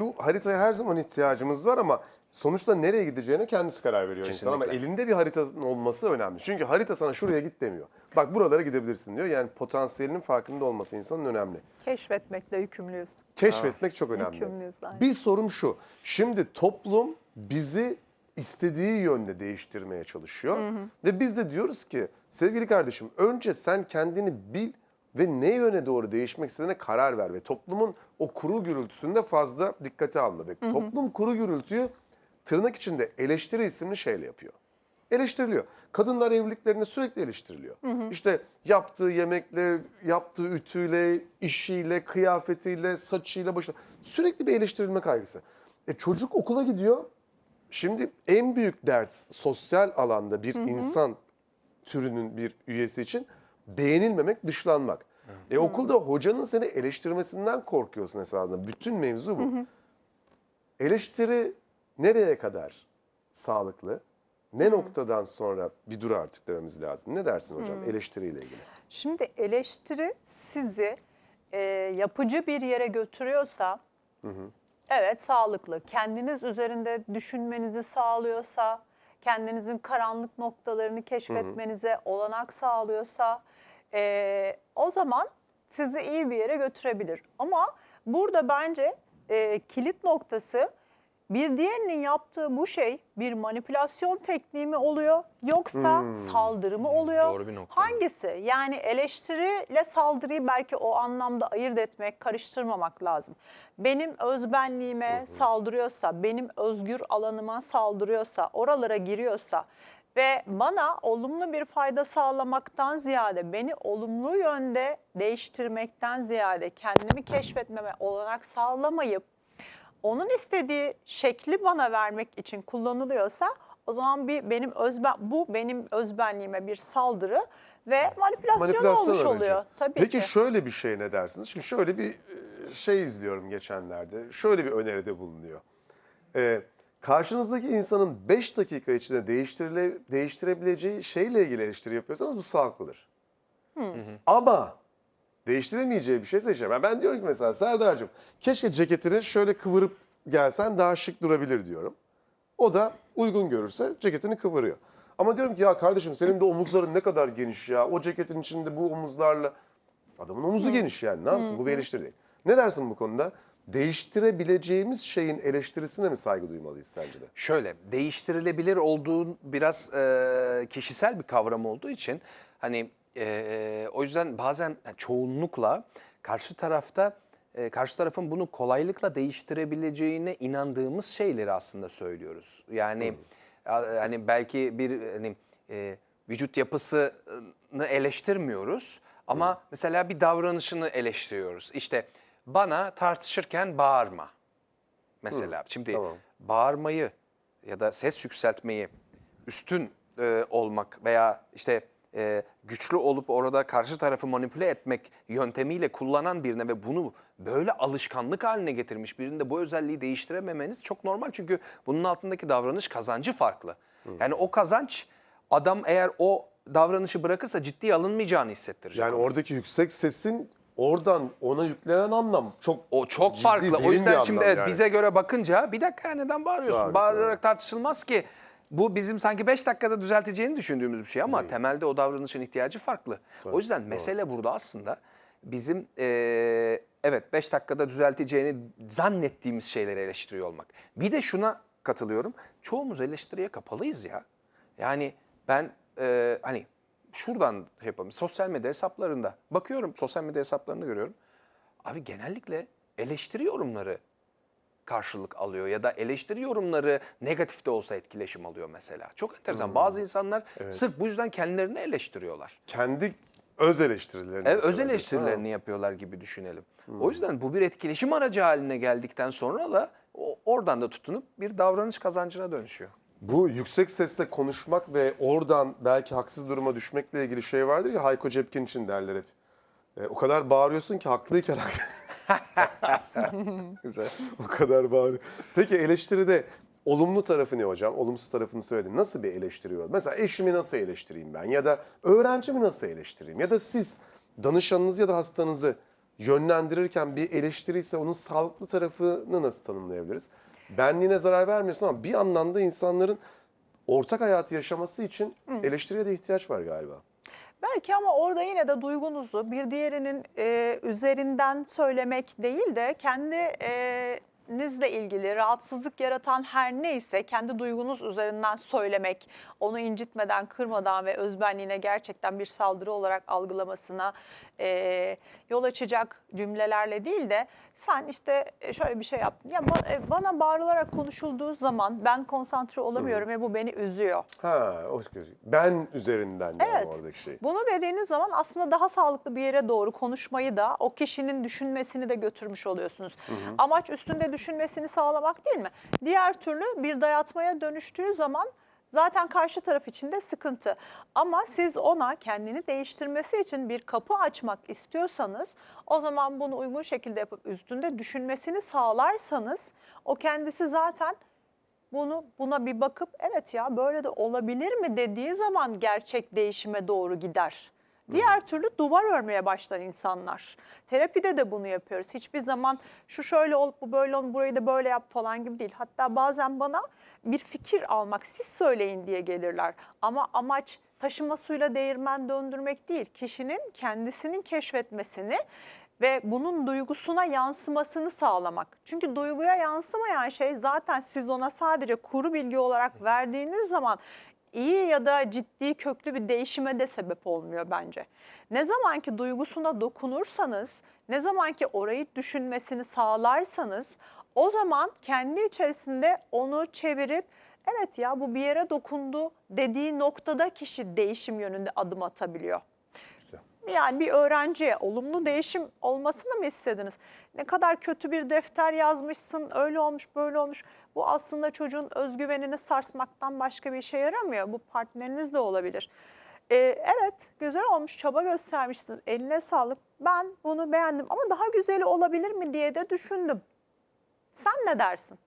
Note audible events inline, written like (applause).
Bu haritaya her zaman ihtiyacımız var ama sonuçta nereye gideceğine kendisi karar veriyor insan ama Kesinlikle. elinde bir haritanın olması önemli. Çünkü harita sana şuraya git demiyor. Bak buralara gidebilirsin diyor. Yani potansiyelinin farkında olması insanın önemli. Keşfetmekle yükümlüyüz. Keşfetmek çok önemli. Yükümlüyüz aynen. Bir sorum şu. Şimdi toplum bizi istediği yönde değiştirmeye çalışıyor. Ve biz de diyoruz ki sevgili kardeşim önce sen kendini bil ve ne yöne doğru değişmek istediğine karar ver. Ve toplumun o kuru gürültüsünde fazla dikkate alma. Ve toplum kuru gürültüyü tırnak içinde eleştiri isimli şeyle yapıyor. Eleştiriliyor. Kadınlar evliliklerinde sürekli eleştiriliyor. İşte yaptığı yemekle, yaptığı ütüyle, işiyle, kıyafetiyle, saçıyla, başıyla sürekli bir eleştirilme kaygısı. E çocuk okula gidiyor. Şimdi en büyük dert sosyal alanda bir insan türünün bir üyesi için beğenilmemek, dışlanmak. E okulda hocanın seni eleştirmesinden korkuyorsun esasında. Bütün mevzu bu. Eleştiri nereye kadar sağlıklı? Ne noktadan sonra bir dur artık dememiz lazım. Ne dersin hocam eleştiriyle ilgili? Şimdi eleştiri sizi e, yapıcı bir yere götürüyorsa evet sağlıklı. Kendiniz üzerinde düşünmenizi sağlıyorsa, kendinizin karanlık noktalarını keşfetmenize olanak sağlıyorsa e, o zaman sizi iyi bir yere götürebilir. Ama burada bence e, kilit noktası bir diğerinin yaptığı bu şey bir manipülasyon tekniği mi oluyor yoksa saldırı mı oluyor? Doğru bir nokta. Hangisi? Yani eleştiriyle saldırıyı belki o anlamda ayırt etmek, karıştırmamak lazım. Benim özbenliğime saldırıyorsa, benim özgür alanıma saldırıyorsa, oralara giriyorsa ve bana olumlu bir fayda sağlamaktan ziyade, beni olumlu yönde değiştirmekten ziyade kendimi keşfetmeme olanak sağlamayıp onun istediği şekli bana vermek için kullanılıyorsa o zaman bir benim özben bu benim özbenliğime bir saldırı ve manipülasyon, olmuş aracı. oluyor. Tabii Peki ki. şöyle bir şey ne dersiniz? Şimdi şöyle bir e, şey izliyorum geçenlerde. Şöyle bir öneride bulunuyor. Ee, karşınızdaki insanın 5 dakika içinde değiştirile, değiştirebileceği şeyle ilgili eleştiri yapıyorsanız bu sağlıklıdır. Ama değiştiremeyeceği bir şeyse işte ben, ben diyorum ki mesela Serdar'cığım keşke ceketini şöyle kıvırıp gelsen daha şık durabilir diyorum. O da uygun görürse ceketini kıvırıyor. Ama diyorum ki ya kardeşim senin de omuzların ne kadar geniş ya. O ceketin içinde bu omuzlarla... Adamın omuzu geniş yani ne yapsın bu bir eleştiri değil. Ne dersin bu konuda? Değiştirebileceğimiz şeyin eleştirisine mi saygı duymalıyız sence de? Şöyle değiştirilebilir olduğu biraz e, kişisel bir kavram olduğu için hani e, o yüzden bazen yani çoğunlukla karşı tarafta e, karşı tarafın bunu kolaylıkla değiştirebileceğine inandığımız şeyleri aslında söylüyoruz. Yani a- hani belki bir hani e, vücut yapısını eleştirmiyoruz ama mesela bir davranışını eleştiriyoruz. İşte bana tartışırken bağırma mesela. Şimdi tamam. bağırmayı ya da ses yükseltmeyi üstün e, olmak veya işte e, güçlü olup orada karşı tarafı manipüle etmek yöntemiyle kullanan birine ve bunu böyle alışkanlık haline getirmiş birinde bu özelliği değiştirememeniz çok normal. Çünkü bunun altındaki davranış kazancı farklı. Yani o kazanç adam eğer o davranışı bırakırsa ciddiye alınmayacağını hissettirecek. Yani oradaki yüksek sesin oradan ona yüklenen anlam çok O çok ciddi, farklı. O yüzden şimdi evet, yani. bize göre bakınca bir dakika neden? Bağırıyorsun, Bağırarak tartışılmaz ki. Bu bizim sanki 5 dakikada düzelteceğini düşündüğümüz bir şey ama temelde o davranışın ihtiyacı farklı. o yüzden mesele burada aslında bizim eee, evet 5 dakikada düzelteceğini zannettiğimiz şeyleri eleştiriyor olmak. Bir de şuna katılıyorum. Çoğumuz eleştiriye kapalıyız ya. Yani ben eee, hani şuradan şey yapalım. Sosyal medya hesaplarında bakıyorum sosyal medya hesaplarını görüyorum. Abi genellikle eleştiri yorumları karşılık alıyor ya da eleştiri yorumları negatif de olsa etkileşim alıyor mesela. Çok enteresan. Bazı insanlar sırf bu yüzden kendilerini eleştiriyorlar. kendi öz eleştirilerini. Evet, öz eleştirilerini yapıyorlar gibi düşünelim. O yüzden bu bir etkileşim aracı haline geldikten sonra da oradan da tutunup bir davranış kazancına dönüşüyor. Bu yüksek sesle konuşmak ve oradan belki haksız duruma düşmekle ilgili şey vardır ya Hayko Cepkin için derler hep. E, o kadar bağırıyorsun ki haklıyken (laughs) (laughs) Güzel. o kadar bağırıyor. Peki eleştiride olumlu tarafı ne hocam? Olumsuz tarafını söyledin. Nasıl bir eleştiri var? Mesela eşimi nasıl eleştireyim ben? Ya da öğrencimi nasıl eleştireyim? Ya da siz danışanınız ya da hastanızı yönlendirirken bir eleştiri ise onun sağlıklı tarafını nasıl tanımlayabiliriz? Benliğine zarar vermiyorsun ama bir yandan da insanların ortak hayatı yaşaması için eleştiriye de ihtiyaç var galiba. Belki ama orada yine de duygunuzu bir diğerinin e, üzerinden söylemek değil de kendi e, nizle ilgili rahatsızlık yaratan her neyse kendi duygunuz üzerinden söylemek, onu incitmeden, kırmadan ve özbenliğine gerçekten bir saldırı olarak algılamasına e, yol açacak cümlelerle değil de sen işte e, şöyle bir şey yaptın. Ya e, bana bağırılarak konuşulduğu zaman ben konsantre olamıyorum ve bu beni üzüyor. Ha, o ben üzerinden yani Evet. oradaki şey. Bunu dediğiniz zaman aslında daha sağlıklı bir yere doğru konuşmayı da o kişinin düşünmesini de götürmüş oluyorsunuz. Amaç üstünde düşünmesini sağlamak değil mi? Diğer türlü bir dayatmaya dönüştüğü zaman zaten karşı taraf için de sıkıntı. Ama siz ona kendini değiştirmesi için bir kapı açmak istiyorsanız o zaman bunu uygun şekilde yapıp üstünde düşünmesini sağlarsanız o kendisi zaten bunu buna bir bakıp evet ya böyle de olabilir mi dediği zaman gerçek değişime doğru gider. Diğer türlü duvar örmeye başlar insanlar. Terapide de bunu yapıyoruz. Hiçbir zaman şu şöyle olup bu böyle olup burayı da böyle yap falan gibi değil. Hatta bazen bana bir fikir almak, siz söyleyin diye gelirler. Ama amaç taşıma suyla değirmen döndürmek değil. Kişinin kendisinin keşfetmesini ve bunun duygusuna yansımasını sağlamak. Çünkü duyguya yansımayan şey zaten siz ona sadece kuru bilgi olarak verdiğiniz zaman iyi ya da ciddi köklü bir değişime de sebep olmuyor bence. Ne zaman ki duygusuna dokunursanız, ne zaman ki orayı düşünmesini sağlarsanız o zaman kendi içerisinde onu çevirip evet ya bu bir yere dokundu dediği noktada kişi değişim yönünde adım atabiliyor. Yani bir öğrenciye olumlu değişim olmasını mı istediniz? Ne kadar kötü bir defter yazmışsın, öyle olmuş, böyle olmuş. Bu aslında çocuğun özgüvenini sarsmaktan başka bir işe yaramıyor. Bu partneriniz de olabilir. Ee, evet, güzel olmuş, çaba göstermişsin, eline sağlık. Ben bunu beğendim ama daha güzeli olabilir mi diye de düşündüm. Sen ne dersin?